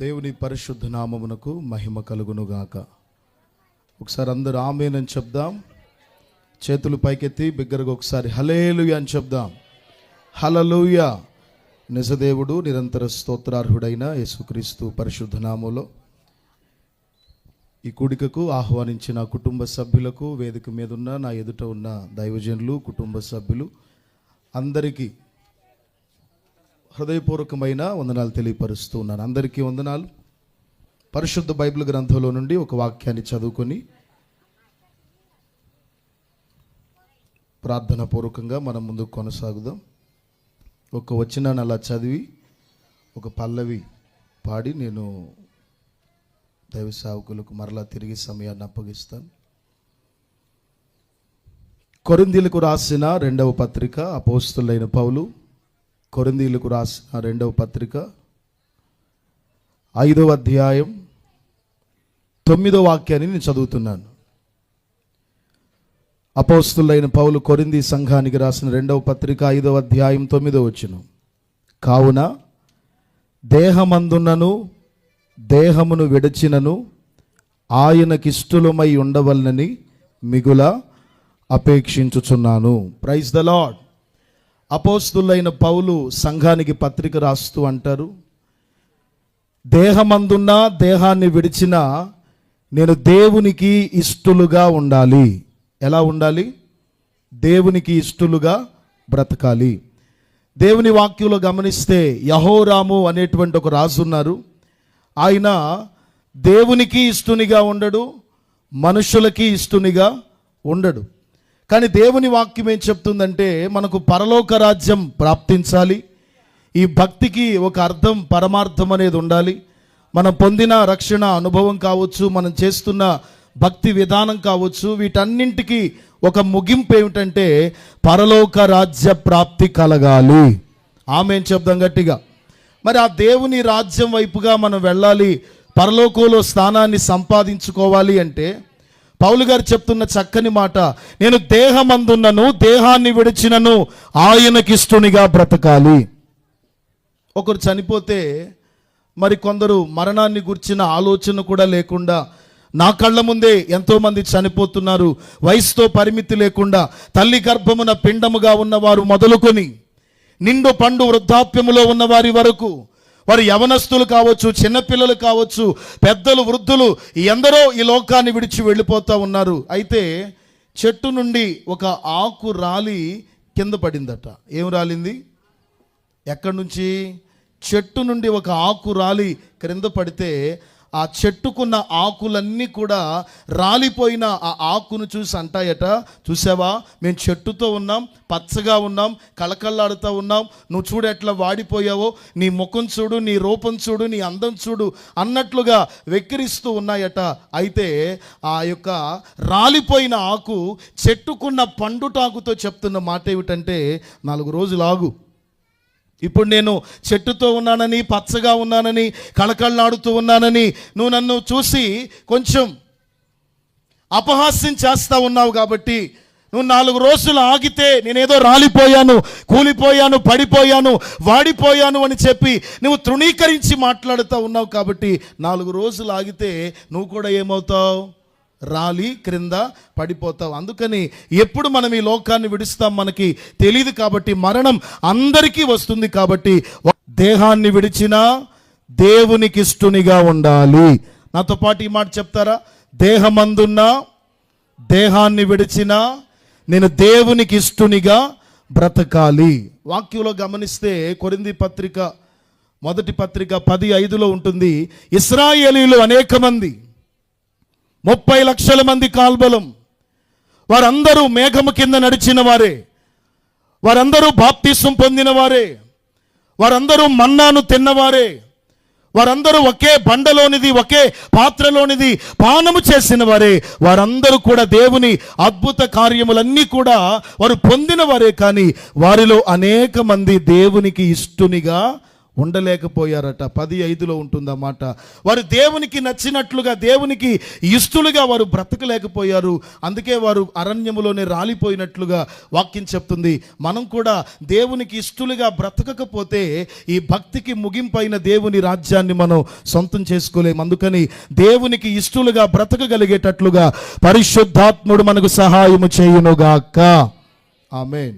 దేవుని పరిశుద్ధ నామమునకు మహిమ కలుగును గాక ఒకసారి అందరూ ఆమెనని చెప్దాం. చేతులు పైకెత్తి బిగ్గరగా ఒకసారి హలేలుయ అని చెప్దాం. హలలుయ నిజదేవుడు నిరంతర స్తోత్రార్హుడైన యేసుక్రీస్తు పరిశుద్ధ నామంలో ఈ కూడికకు ఆహ్వానించిన కుటుంబ సభ్యులకు వేదిక మీద ఉన్న నా ఎదుట ఉన్న దైవజనులు కుటుంబ సభ్యులు అందరికీ హృదయపూర్వకమైన వందనాలు తెలియపరుస్తూ ఉన్నాను. అందరికీ వందనాలు. పరిశుద్ధ బైబిల్ గ్రంథంలో నుండి ఒక వాక్యాన్ని చదువుకొని ప్రార్థన పూర్వకంగా మనం ముందుకు కొనసాగుదాం. ఒక వచనాన్ని అలా చదివి ఒక పల్లవి పాడి నేను దైవ సేవకులకు మరలా తిరిగి సమయాన్ని అప్పగిస్తాను. కొరిందీలకు రాసిన రెండవ పత్రిక అపోస్తులైన పౌలు కొరిందీలకు రాసిన రెండవ పత్రిక. ఐదవ అధ్యాయం. తొమ్మిదో వాక్యాన్ని నేను చదువుతున్నాను. అపోస్తులైన పౌలు కొరింది సంఘానికి రాసిన రెండవ పత్రిక ఐదవ అధ్యాయం తొమ్మిదో వచ్చును కావున దేహమందున్నను దేహమును విడచినను ఆయనకిష్టులమై ఉండవలనని మిగుల అపేక్షించుచున్నాను. ప్రైజ్ ద లాడ్ అపోస్తులైన పౌలు సంఘానికి పత్రిక రాస్తూ అంటారు దేహమందున్నా దేహాన్ని విడిచిన నేను దేవునికి ఇష్టలుగా ఉండాలి. ఎలా ఉండాలి? దేవునికి ఇష్టలుగా బ్రతకాలి. దేవుని వాక్యంలో గమనిస్తే యహోరాము అనేటువంటి ఒక రాజు ఉన్నారు. ఆయన దేవునికి ఇష్టునిగా ఉండడు మనుషులకి ఇష్టునిగా ఉండడు. కానీ దేవుని వాక్యం ఏం చెప్తుందంటే మనకు పరలోక రాజ్యం ప్రాప్తించాలి. ఈ భక్తికి ఒక అర్థం పరమార్థం అనేది ఉండాలి. మనం పొందిన రక్షణ అనుభవం కావచ్చు మనం చేస్తున్న భక్తి విధానం కావచ్చు వీటన్నింటికి ఒక ముగింపు ఏమిటంటే పరలోక రాజ్య ప్రాప్తి కలగాలి. ఆమె చెప్దాం గట్టిగా? మరి ఆ దేవుని రాజ్యం వైపుగా మనం వెళ్ళాలి పరలోకంలో స్థానాన్ని సంపాదించుకోవాలి అంటే పౌలు గారు చెప్తున్న చక్కని మాట నేను దేహమందున్నను దేహాన్ని విడిచినను ఆయనకిష్టునిగా బ్రతకాలి. ఒకరు చనిపోతే మరి కొందరు మరణాన్ని గుర్చిన ఆలోచన కూడా లేకుండా నా కళ్ళ ముందే ఎంతోమంది చనిపోతున్నారు వయసుతో పరిమితి లేకుండా తల్లి గర్భమున పిండముగా ఉన్నవారు మొదలుకొని నిండు పండు వృద్ధాప్యములో ఉన్నవారి వరకు వారు యవనస్తులు కావచ్చు చిన్నపిల్లలు కావచ్చు పెద్దలు వృద్ధులు ఎందరో ఈ లోకాన్ని విడిచి వెళ్ళిపోతూ ఉన్నారు. అయితే చెట్టు నుండి ఒక ఆకు రాలి కింద పడిందట. ఏం రాలింది? ఎక్కడి నుంచి? చెట్టు నుండి ఒక ఆకు రాలి క్రింద పడితే ఆ చెట్టుకున్న ఆకులన్నీ కూడా రాలిపోయిన ఆ ఆకును చూసి అంటాయట చూసావా? మేము చెట్టుతో ఉన్నాం పచ్చగా ఉన్నాం కళకళలాడుతూ ఉన్నాం. నువ్వు చూడు ఎట్లా వాడిపోయావో. నీ ముఖం చూడు నీ రూపం చూడు నీ అందం చూడు అన్నట్లుగా వెక్కిరిస్తూ ఉన్నాయట. అయితే ఆ యొక్క రాలిపోయిన ఆకు చెట్టుకున్న పండుటాకుతో చెప్తున్న మాట ఏమిటంటే నాలుగు రోజులు ఆగు. ఇప్పుడు నేను చెట్టుతో ఉన్నానని పచ్చగా ఉన్నానని కళకళలాడుతూ ఉన్నానని నువ్వు నన్ను చూసి కొంచెం అపహాస్యం చేస్తూ ఉన్నావు కాబట్టి నువ్వు నాలుగు రోజులు ఆగితే నేనేదో రాలిపోయాను కూలిపోయాను పడిపోయాను వాడిపోయాను అని చెప్పి నువ్వు తృణీకరించి మాట్లాడుతూ ఉన్నావు కాబట్టి నాలుగు రోజులు ఆగితే నువ్వు కూడా ఏమవుతావు? రాలి క్రింద పడిపోతావు. అందుకని ఎప్పుడు మనం ఈ లోకాన్ని విడుస్తాం మనకి తెలియదు కాబట్టి మరణం అందరికీ వస్తుంది కాబట్టి దేహాన్ని విడిచినా దేవునికి ఇష్టునిగా ఉండాలి. నాతో పాటు ఈ మాట చెప్తారా? దేహమందున్నా దేహాన్ని విడిచినా నేను దేవునికి ఇష్టునిగా బ్రతకాలి. వాక్యంలో గమనిస్తే కొరింది పత్రిక మొదటి పత్రిక పది ఐదులో ఉంటుంది ఇస్రాయేలీలు అనేక మంది ముప్పై లక్షల మంది కాల్బలం. వారందరూ మేఘము కింద నడిచిన వారే. వారందరూ బాప్తీసం పొందిన వారే. వారందరూ మన్నాను తిన్నవారే. వారందరూ ఒకే బండలోనిది ఒకే పాత్రలోనిది పానము చేసిన వారే. వారందరూ కూడా దేవుని అద్భుత కార్యములన్నీ కూడా వారు పొందిన వారే. కానీ వారిలో అనేక మంది దేవునికి ఇష్టునిగా ఉండలేకపోయారట. పది ఐదులో ఉంటుందన్నమాట వారు దేవునికి నచ్చినట్లుగా దేవునికి ఇష్టలుగా వారు బ్రతకలేకపోయారు. అందుకే వారు అరణ్యములోనే రాలిపోయినట్లుగా వాక్యం చెప్తుంది. మనం కూడా దేవునికి ఇష్టలుగా బ్రతకకపోతే ఈ భక్తికి ముగింపైన దేవుని రాజ్యాన్ని మనం సొంతం చేసుకోలేము అందుకని దేవునికి ఇష్టలుగా బ్రతకగలిగేటట్లుగా పరిశుద్ధాత్ముడు మనకు సహాయము చేయునుగాక. ఆమెన్.